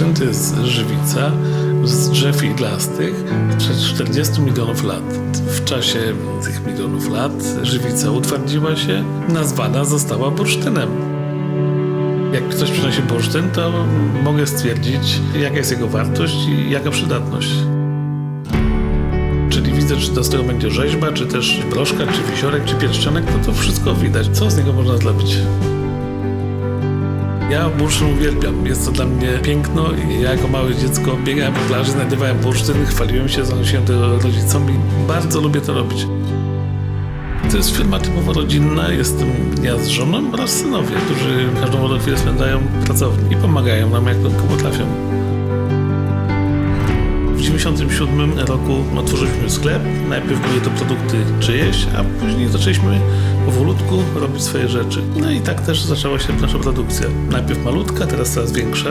jest żywica z drzew iglastych sprzed 40 milionów lat. W czasie tych milionów lat żywica utwardziła się, nazwana została bursztynem. Jak ktoś przynosi bursztyn, to mogę stwierdzić, jaka jest jego wartość i jaka przydatność. Czyli widzę, czy to z tego będzie rzeźba, czy też broszka, czy wisiorek, czy pierścionek, to to wszystko widać. Co z niego można zrobić? Ja bursztyn uwielbiam. Jest to dla mnie piękno i ja jako małe dziecko biegałem po plaży, znajdowałem bursztyn, chwaliłem się, zanosiłem to rodzicom i bardzo lubię to robić. To jest firma typowo rodzinna, jestem ja z żoną oraz synowie, którzy każdą chwilę spędzają w pracowni i pomagają nam jak tylko potrafią. W 1997 roku otworzyliśmy sklep. Najpierw były to produkty czyjeś, a później zaczęliśmy powolutku robić swoje rzeczy. No i tak też zaczęła się nasza produkcja. Najpierw malutka, teraz coraz większa.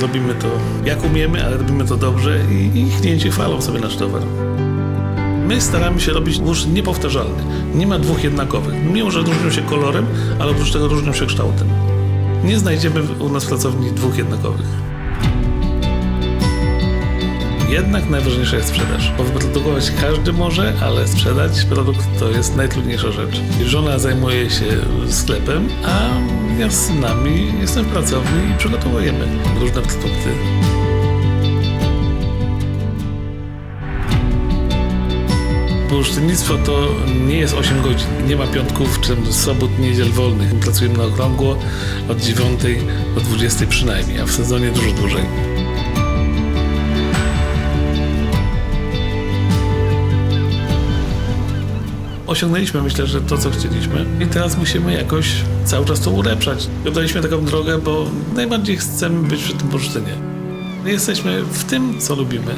Robimy to jak umiemy, ale robimy to dobrze i, i klienci chwalą sobie nasz towar. My staramy się robić bursztyn niepowtarzalny. Nie ma dwóch jednakowych. Mimo, że różnią się kolorem, ale oprócz tego różnią się kształtem. Nie znajdziemy u nas w pracowni dwóch jednakowych. Jednak najważniejsza jest sprzedaż. Bo wyprodukować każdy może, ale sprzedać produkt to jest najtrudniejsza rzecz. Żona zajmuje się sklepem, a ja z synami jestem w pracowni i przygotowujemy różne produkty. Bursztynnictwo to nie jest 8 godzin. Nie ma piątków czy sobot, niedziel wolnych. Pracujemy na okrągło od 9 do 20 przynajmniej, a w sezonie dużo dłużej. Osiągnęliśmy, myślę, że to, co chcieliśmy. I teraz musimy jakoś cały czas to ulepszać. Wybraliśmy taką drogę, bo najbardziej chcemy być przy tym bursztynie. Jesteśmy w tym, co lubimy.